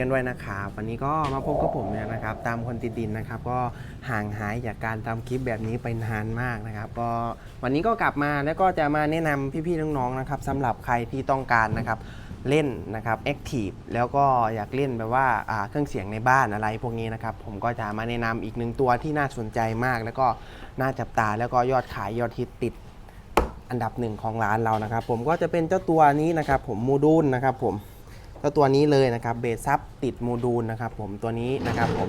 กันด้วยนะครับวันนี้ก็มาพบกับผมเนี่ยนะครับ ตามคนติดดินนะครับ ก็ห่างหายจากการทำคลิปแบบนี้ไปนานมากนะครับ ก็วันนี้ก็กลับมาแล้วก็จะมาแนะนำพี่ๆน้องๆนะครับสำหรับใครที่ต้องการนะครับเล่นนะครับ Active แล้วก็อยากเล่นแบบว่าอ่าเครื่องเสียงในบ้านอะไรพวกนี้นะครับ ผมก็จะมาแนะนำอีกหนึ่งตัวที่น่าสนใจมาก แล้วก็น่าจับตาแล้วก็ยอดขายยอดฮิตติดอันดับหนึ่งของร้านเรานะครับ ผมก็จะเป็นเจ้าตัวนี้นะครับ ผมโมดูลนะครับ ผม เจ้าตัวนี้เลยนะครับเบสซับติดโมดูลนะครับผมตัวนี้นะครับผม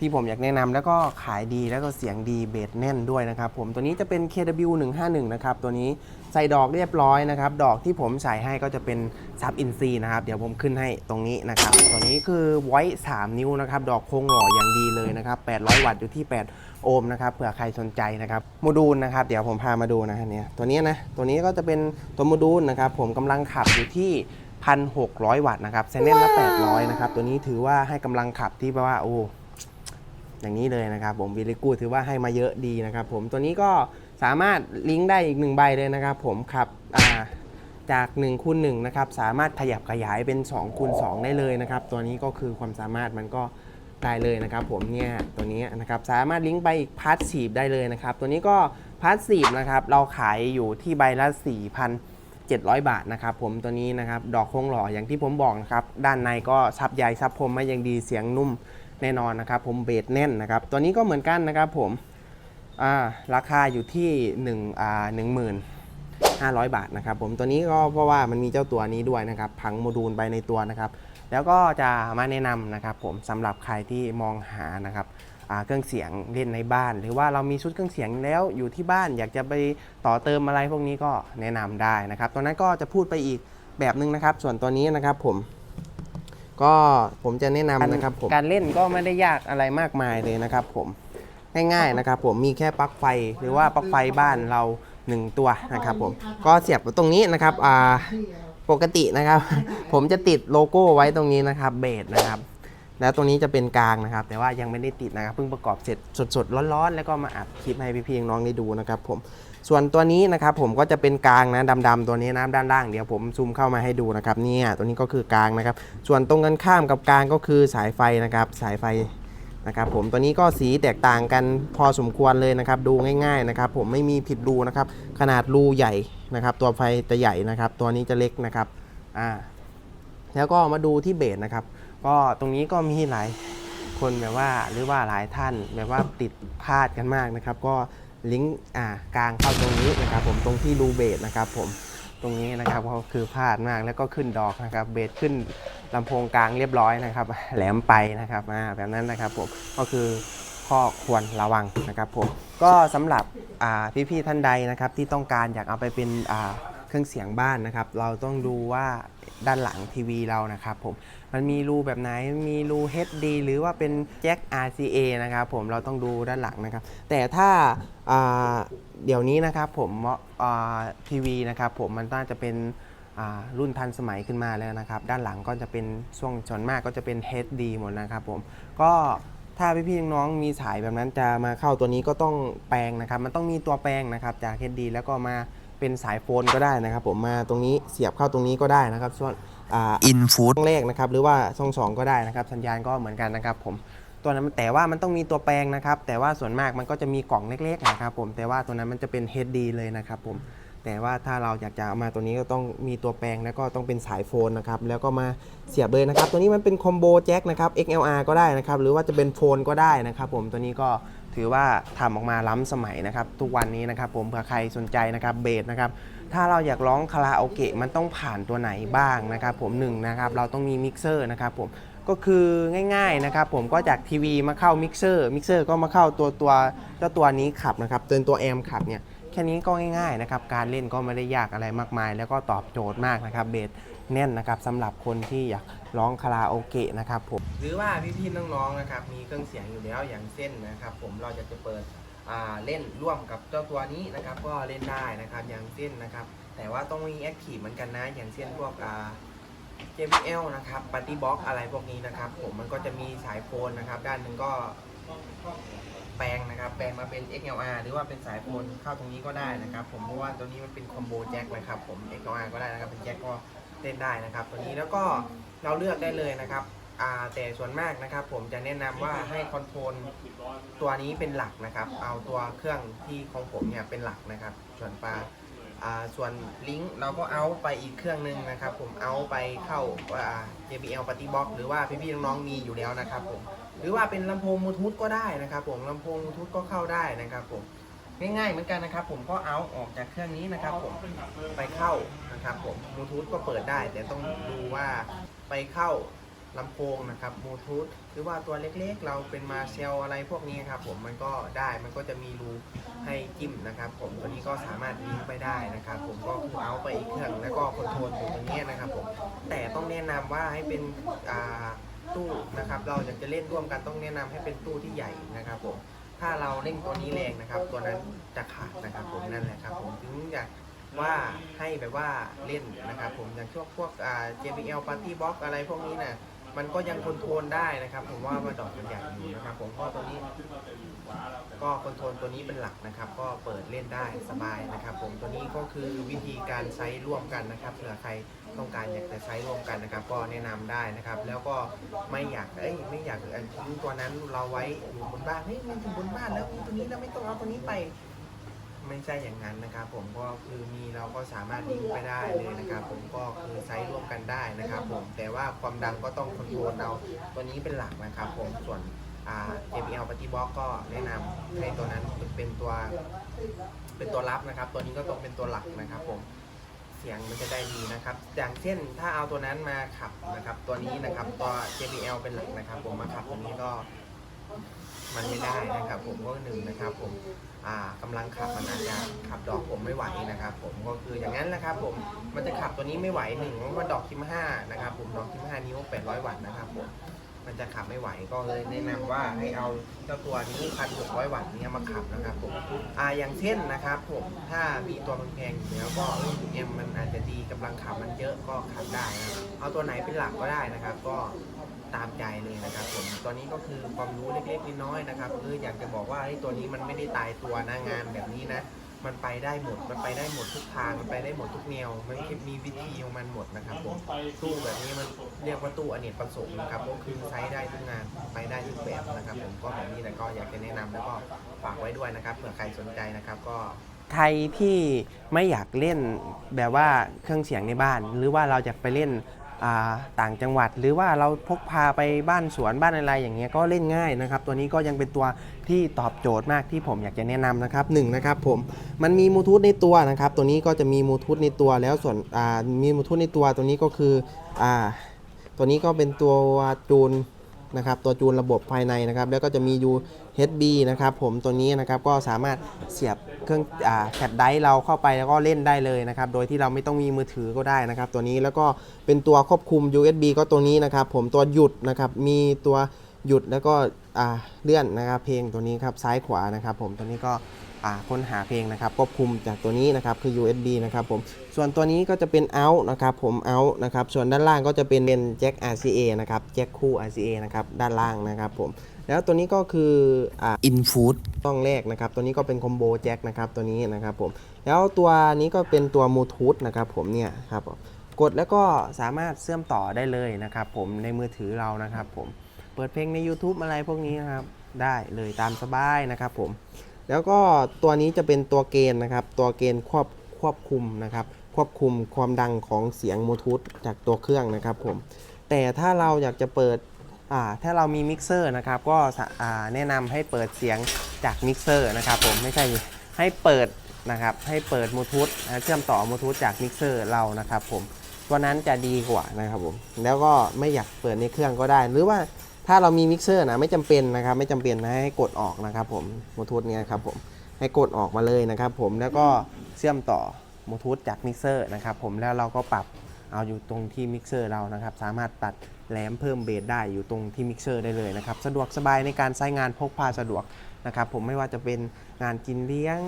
ที่ผมอยากแนะนำแล้วก็ขายดีแล้วก็เสียงดีเบสแน่นด้วยนะครับผมตัวนี้จะเป็น KW 151 นะครับตัวนี้ใส่ดอกเรียบร้อยนะครับดอกที่ผมใส่ให้ก็จะเป็นซับอินซีนะครับเดี๋ยวผมขึ้นให้ตรงนี้นะครับตัวนี้คือไว้ 3 นิ้วนะครับดอกโค้งหล่ออย่างดีเลยนะครับ800 วัตต์อยู่ที่ 8 โอห์มนะครับเผื่อใครสนใจนะครับโมดูลนะครับเดี๋ยวผมพามาดูนะฮะเนี่ยตัวนี้นะตัวนี้ก็จะเป็นตัวโมดูลนะครับผมกำลังขับอยู่ที่ 1,600 วัตต์นะครับเซนเนนละ800 นะครับ ตัวนี้ถือว่าให้กำลังขับที่แปลว่าโอ้อย่างนี้เลยนะครับ ผมวิลิกูถือว่าให้มาเยอะดีนะครับผมตัวนี้ก็สามารถลิงก์ได้อีกหนึ่งใบเลยนะครับผมขับอ่าจาก1คูณ1นะครับสามารถขยับขยายเป็น2คูณ2ได้เลยนะครับ ตัวนี้ก็คือความสามารถมันก็ได้เลยนะครับผมเนี่ยตัวนี้นะครับสามารถลิงก์ไปอีกพาร์ทสีได้เลยนะครับ ตัวนี้ก็พาร์ทสีนะครับเราขายอยู่ที่ใบละ 700 บาทนะครับผมตัวนี้นะครับดอกโค้งหล่ออย่างที่ผมบอกนะครับด้านในก็ซับใยซับพรมมาอย่างดีเสียงนุ่มแน่นอนนะครับผมเบสแน่นนะครับตัวนี้ก็เหมือนกันนะครับผมาราคาอยู่ที่1อ่า1,500 บาทนะครับผมตัวนี้ก็เพราะว่ามันมีเจ้าตัวนี้ด้วยนะครับพังโมดูลไปในตัวนะครับแล้วก็จะมาแนะนำนะครับผมสำหรับใครที่มองหานะครับ เครื่องเสียงเล่นในบ้าน หรือว่าเรามีชุดเครื่องเสียงแล้วอยู่ที่บ้านอยากจะไปต่อเติมอะไรพวกนี้ก็แนะนำได้นะครับตัวนั้นก็จะพูดไปอีกแบบหนึงนะครับ ส่วนตัวนี้นะครับผมก็ผมจะแนะนำนะครับผมการเล่นก็ไม่ได้ยากอะไรมากมายเลยนะครับผมง่ายๆนะครับผมมีแค่ปลั๊กไฟหรือว่าปลั๊กไฟบ้านเรา 1 ตัวนะครับผมก็เสียบตรงนี้นะครับอ่าปกตินะครับ ผมจะติดโลโก้ไว้ตรงนี้นะครับเบสนะครับ แล้วตรงนี้จะเป็นกลางนะครับ แต่ว่ายังไม่ได้ติดนะครับเพิ่งประกอบเสร็จสดๆร้อนๆ แล้วก็มาอัดคลิปให้พี่ๆน้องๆได้ดูนะครับผมส่วนตัวนี้นะครับผมก็จะเป็นกลางนะดำๆตัวนี้นะด้านล่างเดี๋ยวผมซูมเข้ามาให้ดูนะครับเนี่ยตัวนี้ก็คือกลางนะครับ ส่วนตรงกันข้ามกับกลางก็คือสายไฟนะครับสายไฟนะครับผมตัวนี้ก็สีแตกต่างกันพอสมควรเลยนะครับ ดูง่าย ๆนะครับ ผมไม่มีผิดรูนะครับ ขนาดรูใหญ่นะครับ ตัวไฟจะใหญ่นะครับ ตัวนี้จะเล็กนะครับอ่าแล้วก็มาดูที่เบสนะครับ ก็ตรงนี้ก็มีหลายคนแบบว่าหรือว่าหลายท่านแบบว่าติดพลาดกันมากนะครับ ก็ลิงก์อ่ากลางเข้าตรงนี้นะครับ ผมตรงที่รูเบสนะครับ ผมตรงนี้นะครับก็คือพลาดมากแล้วก็ขึ้นดอกนะครับ เบสขึ้นลำโพงกลางเรียบร้อยนะครับ แหลมไปนะครับอ่าแบบนั้นนะครับผมก็คือข้อควรระวังนะครับผมก็สำหรับอ่าพี่ๆท่านใดนะครับที่ต้องการอยากเอาไปเป็นอ่า เครื่องเสียงบ้านนะครับ เราต้องดูว่าด้านหลังทีวีเรานะครับผมมันมีรูแบบไหนมีรู HD หรือว่าเป็นแจ็ค RCA นะครับผมเราต้องดูด้านหลังนะครับ แต่ถ้าาเดี๋ยวนี้นะครับผมทีวีนะครับผมมันน่าจะเป็นรุ่นทันสมัยขึ้นมาแล้วนะครับ ด้านหลังก็จะเป็นช่วงส่วนมากก็จะเป็น HD หมดนะครับผมก็ถ้าพี่ๆน้องๆมีสายแบบนั้นจะมาเข้าตัวนี้ก็ต้องแปลงนะครับ มันต้องมีตัวแปลงนะครับจาก HD แล้วก็มา เป็นสายโฟนก็ได้นะครับ ผมมาตรงนี้เสียบเข้าตรงนี้ก็ได้นะครับส่วนอ่าอินฟูดช่องแรกนะครับหรือว่าช่องสองก็ได้นะครับ สัญญาณก็เหมือนกันนะครับ ผมตัวนั้นแต่ว่ามันต้องมีตัวแปลงนะครับ แต่ว่าส่วนมากมันก็จะมีกล่องเล็กๆนะครับ ผมแต่ว่าตัวนั้นมันจะเป็น HD เลยนะครับ ผมแต่ว่าถ้าเราอยากจะเอามาตัวนี้ก็ต้องมีตัวแปลงแล้วก็ต้องเป็นสายโฟนนะครับแล้วก็มาเสียบเลยนะครับ ตัวนี้มันเป็นคอมโบแจ็คนะครับ XLR ก็ได้นะครับ หรือว่าจะเป็นโฟนก็ได้นะครับ ผมตัวนี้ก็ ถือว่าทำออกมาล้ำสมัยนะครับ ทุกวันนี้นะครับ ผมเผื่อใครสนใจนะครับเบสนะครับ ถ้าเราอยากร้องคาราโอเกะมันต้องผ่านตัวไหนบ้างนะครับ ผมหนึ่งนะครับ เราต้องมีมิกเซอร์นะครับ ผมก็คือง่ายๆนะครับ ผมก็จากทีวีมาเข้ามิกเซอร์มิกเซอร์ก็มาเข้าตัวตัวเจ้าตัวนี้ขับนะครับตัวตัวแอมขับเนี่ย แค่นี้ก็ง่ายๆนะครับการเล่นก็ไม่ได้ยากอะไรมากมาย แล้วก็ตอบโจทย์มากนะครับเบสแน่นนะครับสำหรับคนที่อยากร้องคาราโอเกะนะครับผมหรือว่าพี่ๆน้องๆนะครับมีเครื่องเสียงอยู่แล้วอย่างเส้นนะครับ ผมเราจะจะเปิดเล่นร่วมกับเจ้าตัวนี้นะครับก็เล่นได้นะครับอย่างเช่นนะครับ แต่ว่าต้องมีแอคทีฟเหมือนกันนะ อย่างเช่นพวกอ่า JBL นะครับป a ร์ตี้บ็อกอะไรพวกนี้นะครับ ผมมันก็จะมีสายโฟนนะครับ ด้านหนึ่งก็ แปลงนะครับ แปลงมาเป็น XLR หรือว่าเป็นสายโฟนเข้าตรงนี้ก็ได้นะครับ ผมเพราะว่าตัวนี้มันเป็นคอมโบแจ็คนะครับผม XLR ก็ได้นะครับเป็นแจ็คก็เล่นได้นะครับ ตัวนี้แล้วก็เราเลือกได้เลยนะครับแต่ส่วนมากนะครับผมจะแนะนำว่าให้คอนโทรลตัวนี้เป็นหลักนะครับ เอาตัวเครื่องที่ของผมเนี่ยเป็นหลักนะครับ ส่วนปลาส่วนลิงก์เราก็เอาไปอีกเครื่องหนึงนะครับ ผมเอาไปเข้า JBL Party Box หรือว่าพี่ๆน้องๆมีอยู่แล้วนะครับผม รือว่าเป็นลำโพงบลูทูธก็ได้นะครับผมลำโพงบลูทูธก็เข้าได้นะครับผมง่ายๆเหมือนกันนะครับ ผมก็เอาออกจากเครื่องนี้นะครับผมไปเข้านะครับผมบลูทูธก็เปิดได้ แต่ต้องดูว่าไปเข้าลำโพงนะครับบลูทูธหรือว่าตัวเล็กๆ เราเป็นมาเซลอะไรพวกนี้ครับผมมันก็ได้มันก็จะมีรูให้จิ้มนะครับ ผมตัวนี้ก็สามารถลิงก์ไปได้นะครับ ผมก็คือเอาไปอีกเครื่องแล้วก็คอนโทรลอยู่ตรงนี้นะครับ ผมแต่ต้องแนะนำว่าให้เป็นอ่า ตู้นะครับ เราอยากจะเล่นร่วมกันต้องแนะนำให้เป็นตู้ที่ใหญ่นะครับผม ถ้าเราเล่นตัวนี้แรงนะครับ ตัวนั้นจะขาดนะครับผมนั่นแหละครับผมถึงอยากว่าให้แบบว่าเล่นนะครับผมอย่างพวกพวกอ่า JBL Party Box อะไรพวกนี้นะ มันก็ยังคอนโทรลได้นะครับ ผมว่ามาดอกมันใหญ่อยู่นะครับผมก็ตัวนี้ ก็คอนโทรลตัวนี้เป็นหลักนะครับ ก็เปิดเล่นได้สบายนะครับ ผมตัวนี้ก็คือวิธีการใช้ร่วมกันนะครับเผื่อใครต้องการอยากจะใช้ร่วมกันนะครับ ก็แนะนำได้นะครับ แล้วก็ไม่อยากเอ้ยไม่อยากเออทิ้งตัวนั้นเราไว้อยู่บนบ้านเฮ้ยมันอยู่บนบ้านแล้วมีตัวนี้เราไม่ต้องเอาตัวนี้ไป ไม่ใช่อย่างนั้นนะครับผมก็คือมีเราก็สามารถลิงก์ไปได้เลยนะครับผมก็คือใช้ร่วมกันได้นะครับผมแต่ว่าความดังก็ต้องคอนโทรลเอาตัวนี้เป็นหลักนะครับผมส่วนอ่า JBL Party Box ก็แนะนำให้ตัวนั้นเป็นตัว เป็นตัวรับนะครับ ตัวนี้ก็ต้องเป็นตัวหลักนะครับผมเสียงมันจะได้ดีนะครับ อย่างเช่นถ้าเอาตัวนั้นมาขับนะครับ ตัวนี้นะครับตัว JBL เป็นหลักนะครับ ผมมาขับตรงนี้ก็ มันไม่ได้นะครับผมก็หนึ่งนะครับผมอ่ากำลังขับมันอาจจะขับดอกผมไม่ไหวนะครับผมก็คืออย่างนั้นแหละครับผมมันจะขับตัวนี้ไม่ไหวหนึ่งเพราะว่าดอกคิมห้านะครับผมดอกคิมห้านิ้ว800วัตต์นะครับผมมันจะขับไม่ไหวก็เลยแนะนำว่าให้เอาเจ้าตัวนี้1,600วัตต์เนี้ยมาขับนะครับผมอ่าอย่างเช่นนะครับผมถ้ามีตัวแพงอยู่แล้วก็เอ็มมันอาจจะดีกำลังขับมันเยอะก็ขับได้นะครับเอาตัวไหนเป็นหลักก็ได้นะครับ ก็ ตามใจเลยนะครับผมตัวนี้ก็คือความรู้เล็กๆน้อยๆนะครับคืออยากจะบอกว่าไอ้ตัวนี้มันไม่ได้ตายตัวนะงานแบบนี้นะ มันไปได้หมดมันไปได้หมดทุกทางมันไปได้หมดทุกแนวมันมีวิธีของมันหมดนะครับผมตู้แบบนี้มันเรียกว่าตู้อเนกประสงค์นะครับก็คือใช้ได้ทุกงานไปได้ทุกแบบนะครับผมก็แบบนี้แต่ก็อยากจะแนะนำแล้วก็ฝากไว้ด้วยนะครับเผื่อใครสนใจนะครับก็ใครที่ไม่อยากเล่นแบบว่าเครื่องเสียงในบ้าน หรือว่าเราอยากไปเล่น ต่างจังหวัด หรือว่าเราพกพาไปบ้านสวนบ้านอะไรอย่างเงี้ยก็เล่นง่ายนะครับ ตัวนี้ก็ยังเป็นตัวที่ตอบโจทย์มากที่ผมอยากจะแนะนำนะครับหนึ่งนะครับผมมันมีมูทูธในตัวนะครับ ตัวนี้ก็จะมีมูทูธในตัวแล้วส่วนมีมูทูธในตัวตัวนี้ก็คืออตัวนี้ก็เป็นตัวจูน นะครับตัวจูนระบบภายในนะครับแล้วก็จะมี USB นะครับผมตัวนี้นะครับก็สามารถเสียบเครื่องอ่าแฟลชไดร์เราเข้าไปแล้วก็เล่นได้เลยนะครับโดยที่เราไม่ต้องมีมือถือก็ได้นะครับตัวนี้แล้วก็เป็นตัวควบคุม USB ก็ตัวนี้นะครับผมตัวหยุดนะครับมีตัวหยุดแล้วก็เลื่อนนะครับเพลงตัวนี้ครับซ้ายขวานะครับผมตัวนี้ก็ ค้นหาเพลงนะครับควบคุมจากตัวนี้นะครับคือ USB นะครับผมส่วนตัวนี้ก็จะเป็น out นะครับผม out นะครับส่วนด้านล่างก็จะเป็นเป็นแจ็ค RCA นะครับแจ็คคู่ RCA นะครับด้านล่างนะครับผมแล้วตัวนี้ก็คืออ่า infoot ต้องแรกนะครับ ตัวนี้ก็เป็นคอมโบแจ็คนะครับตัวนี้นะครับผมแล้วตัวนี้ก็เป็นตัวบลูทูธนะครับผมเนี่ยครับกดแล้วก็สามารถเชื่อมต่อได้เลยนะครับผมในมือถือเรานะครับผมเปิดเพลงใน YouTube อะไรพวกนี้นะครับได้เลยตามสบายนะครับผม แล้วก็ตัวนี้จะเป็นตัวเกณฑ์นะครับ ตัวเกณฑ์ควบควบคุมนะครับ ควบคุมความดังของเสียงบลูทูธจากตัวเครื่องนะครับผม แต่ถ้าเราอยากจะเปิดถ้าเรามีมิกเซอร์นะครับ ก็แนะนำให้เปิดเสียงจากมิกเซอร์นะครับผมไม่ใช่ให้เปิดนะครับให้เปิดบลูทูธเชื่อมต่อบลูทูธจากมิกเซอร์เรานะครับผมตัวนั้นจะดีกว่านะครับผมแล้วก็ไม่อยากเปิดในเครื่องก็ได้ หรือว่า ถ้าเรามีมิกเซอร์นะไม่จำเป็นนะครับไม่จำเป็นนะให้กดออกนะครับผมโมทูธเนี่ยครับผมให้กดออกมาเลยนะครับผมแล้วก็เชื่อมต่อโมทูธจากมิกเซอร์นะครับผมแล้วเราก็ปรับเอาอยู่ตรงที่มิกเซอร์เรานะครับ สามารถตัดแหลมเพิ่มเบสได้อยู่ตรงที่มิกเซอร์ได้เลยนะครับ สะดวกสบายในการใช้งานพกพาสะดวก นะครับผมไม่ว่าจะเป็นงานกินเลี้ยง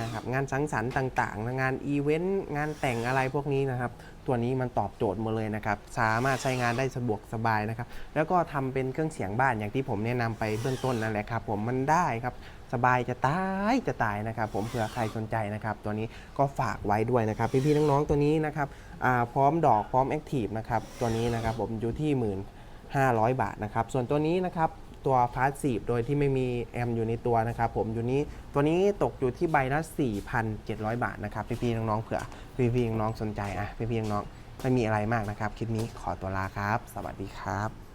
นะครับงานสังสรรค์ต่างๆ งานอีเวนต์งานแต่งอะไรพวกนี้นะครับ ตัวนี้มันตอบโจทย์หมดเลยนะครับ สามารถใช้งานได้สะดวกสบายนะครับ แล้วก็ทำเป็นเครื่องเสียงบ้านอย่างที่ผมแนะนำไปเบื้องต้นนั่นแหละครับ ผมมันได้ครับสบายจะตายจะตายนะครับ ผมเผื่อใครสนใจนะครับ ตัวนี้ก็ฝากไว้ด้วยนะครับ พี่ๆน้องๆตัวนี้นะครับพร้อมดอกพร้อมแอคทีฟนะครับตัวนี้นะครับผมอยู่ที่หมื่น500 บาทนะครับ ส่วนตัวนี้นะครับ ตัวพาสซีฟโดยที่ไม่มีแอมอยู่ในตัวนะครับผมอยู่นี้ตัวนี้ตกอยู่ที่ใบละ 4,700 บาทนะครับพี่ๆน้องๆเผื่อพี่ๆน้องๆสนใจอะพี่ๆน้องๆไม่มีอะไรมากนะครับ คลิปนี้ขอตัวลาครับ สวัสดีครับ